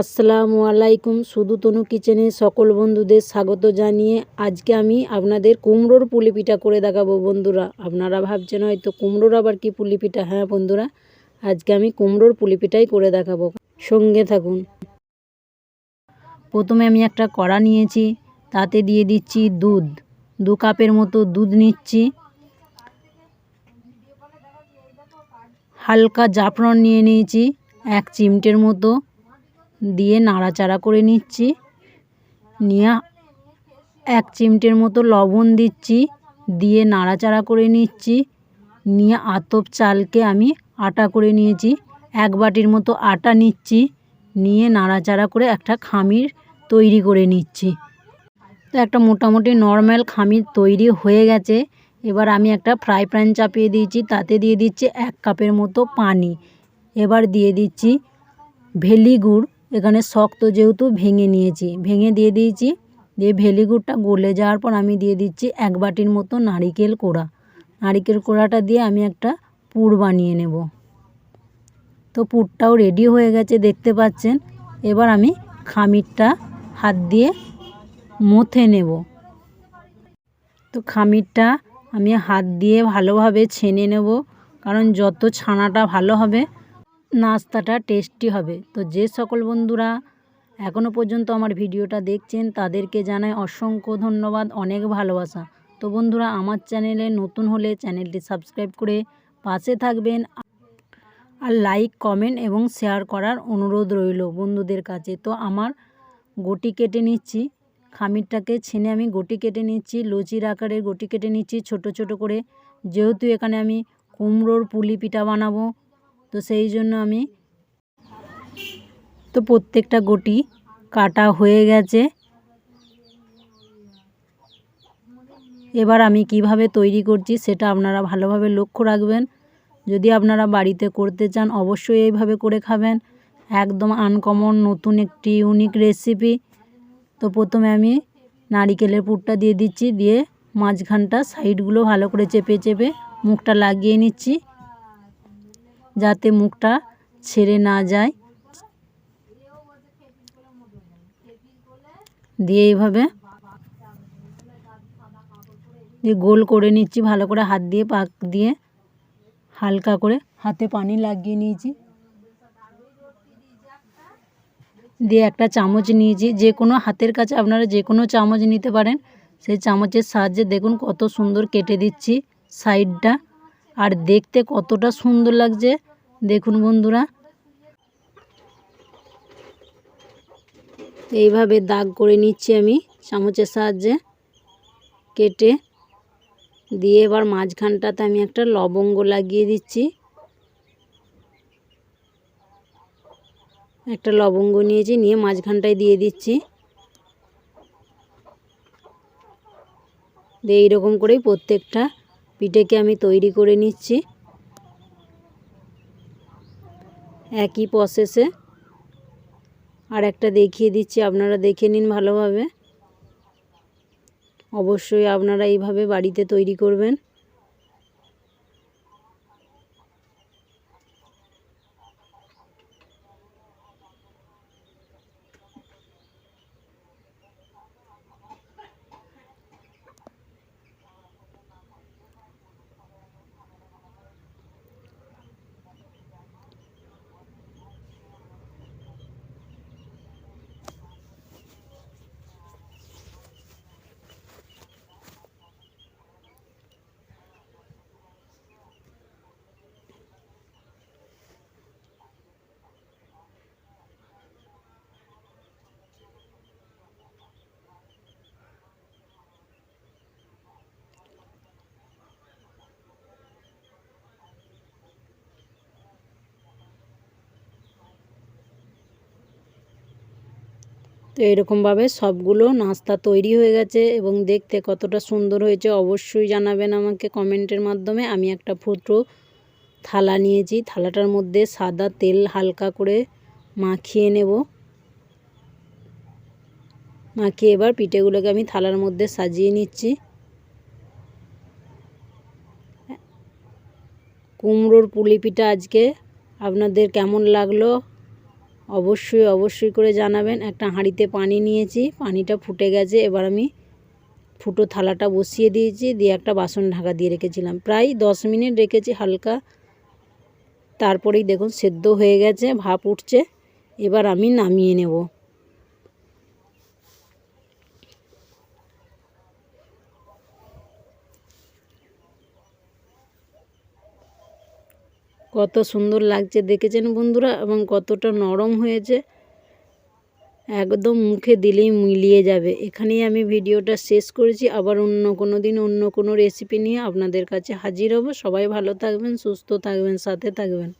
আসসালামু আলাইকুম শুধু তনু কিচেনে সকল বন্ধুদের স্বাগত জানিয়ে আজকে আমি আপনাদের কুমড়োর পুলি পিঠা করে দেখাবো বন্ধুরা। আপনারা ভাবছেন হয়তো কুমড়োর আবার কি পুলি পিঠা হ্যাঁ বন্ধুরা, আজকে আমি কুমড়োর পুলি পিঠাই করে দেখাবো। সঙ্গে থাকুন। প্রথমে আমি একটা কড়া নিয়েছি, তাতে দিয়ে দিচ্ছি দুধ। দু কাপের মতো দুধ নিচ্ছি। হালকা জাফরন নিয়ে নিয়েছি, এক চিমটের মতো। দিয়ে নাড়াচাড়া করে নিচ্ছি। নিয়ে এক চিমটের মতো লবণ দিচ্ছি, দিয়ে নাড়াচাড়া করে নিচ্ছি। নিয়ে আতপ চালকে আমি আটা করে নিয়েছি, এক বাটির মতো আটা নিচ্ছি। নিয়ে নাড়াচাড়া করে একটা খামির তৈরি করে নিচ্ছি। তো একটা মোটামুটি নর্মাল খামির তৈরি হয়ে গেছে। এবার আমি একটা ফ্রাই প্যান চাপিয়ে দিয়েছি, তাতে দিয়ে দিচ্ছি এক কাপের মতো পানি। এবার দিয়ে দিচ্ছি ভেলি গুড়। এখানে শক্ত যেহেতু ভেঙে নিয়েছি, ভেঙে দিয়ে দিয়েছি, দিয়ে ভেলি গুড়টা গলে যাওয়ার পর আমি দিয়ে দিচ্ছি এক বাটির মতো নারিকেল কোড়া। নারিকেল কোড়াটা দিয়ে আমি একটা পুর বানিয়ে নেব। তো পুরটাও রেডি হয়ে গেছে, দেখতে পাচ্ছেন? এবার আমি খামিরটা হাত দিয়ে মথে নেব। তো খামিরটা আমি হাত দিয়ে ভালোভাবে ছেনে নেব, কারণ যত ছানাটা ভালো হবে নাস্তাটা টেস্টি হবে। তো যে সকল বন্ধুরা এখনও পর্যন্ত আমার ভিডিওটা দেখছেন, তাদেরকে জানাই অসংখ্য ধন্যবাদ, অনেক ভালোবাসা। তো বন্ধুরা, আমার চ্যানেলে নতুন হলে চ্যানেলটি সাবস্ক্রাইব করে পাশে থাকবেন আর লাইক, কমেন্ট এবং শেয়ার করার অনুরোধ রইল বন্ধুদের কাছে। তো আমার গটি কেটে নিচ্ছি, খামিরটাকে ছেনে আমি গটি কেটে নিচ্ছি, লুচির আকারের গটি কেটে নিচ্ছি, ছোট ছোট করে। যেহেতু এখানে আমি কুমড়োর পুলি পিঠা বানাবো তো সেই জন্য আমি তো প্রত্যেকটা গটি কাটা হয়ে গেছে। এবার আমি কীভাবে তৈরি করছি সেটা আপনারা ভালোভাবে লক্ষ্য রাখবেন। যদি আপনারা বাড়িতে করতে চান, অবশ্যই এইভাবে করে খাবেন। একদম আনকমন নতুন একটি ইউনিক রেসিপি তো প্রথমে আমি নারিকেলের পুরটা দিয়ে দিচ্ছি, দিয়ে মাঝখানটা সাইডগুলো ভালো করে চেপে চেপে মুখটা লাগিয়ে নিচ্ছি। যাতে মুখটা ছেড়ে না যায়। দিয়ে এইভাবে দিয়ে গোল করে নিচ্ছি, ভালো করে হাত দিয়ে, পাক দিয়ে হালকা করে হাতে পানি লাগিয়ে নিয়েছি। দিয়ে একটা চামচ নিয়েছি, যে কোনো হাতের কাছে আপনারা যে কোনো চামচ নিতে পারেন। সেই চামচের সাহায্যে দেখুন কত সুন্দর কেটে দিচ্ছি সাইডটা। আর দেখতে কতটা সুন্দর লাগছে। দেখুন বন্ধুরা। এইভাবে দাগ করে নিচ্ছি আমি চামচের সাহায্যে। কেটে দিয়ে এবার মাঝখানটাতে আমি একটা লবঙ্গ লাগিয়ে দিচ্ছি। একটা লবঙ্গ নিয়েছি, নিয়ে মাঝখানটায় দিয়ে দিচ্ছি। দিয়ে এইরকম করেই প্রত্যেকটা পিঠেকে আমি তৈরি করে নিচ্ছি। একই প্রসেসে আর একটা দেখিয়ে দিচ্ছি, আপনারা দেখে নিন ভালোভাবে। অবশ্যই আপনারা এইভাবে বাড়িতে তৈরি করবেন। তো এরকমভাবে সবগুলো নাস্তা তৈরি হয়ে গেছে এবং দেখতে কতটা সুন্দর হয়েছে অবশ্যই জানাবেন আমাকে কমেন্টের মাধ্যমে। আমি একটা ফুটো থালা নিয়েছি, থালাটার মধ্যে সাদা তেল হালকা করে মাখিয়ে নেব। মাখিয়ে এবার পিঠেগুলোকে আমি থালার মধ্যে সাজিয়ে নিচ্ছি। কুমড়োর পুলি পিঠা আজকে, আপনাদের কেমন লাগল? অবশ্যই অবশ্যই করে জানাবেন। একটা হাঁড়িতে পানি নিয়েছি, পানিটা ফুটে গেছে। এবার আমি ফুটো থালাটা বসিয়ে দিয়েছি, দিয়ে একটা বাসন ঢাকা দিয়ে রেখেছিলাম। প্রায় দশ মিনিট রেখেছি হালকা। তারপরেই দেখুন, সেদ্ধ হয়ে গেছে, ভাপ উঠছে। এবার আমি নামিয়ে নেব। কত সুন্দর লাগছে দেখেছেন বন্ধুরা? এবং কতটা নরম হয়েছে। একদম মুখে দিলেই মিলিয়ে যাবে। এখানেই আমি ভিডিওটা শেষ করেছি। আবার অন্য কোনো দিন অন্য কোনো রেসিপি নিয়ে আপনাদের কাছে হাজির হব। সবাই ভালো থাকবেন, সুস্থ থাকবেন, সাথে থাকবেন।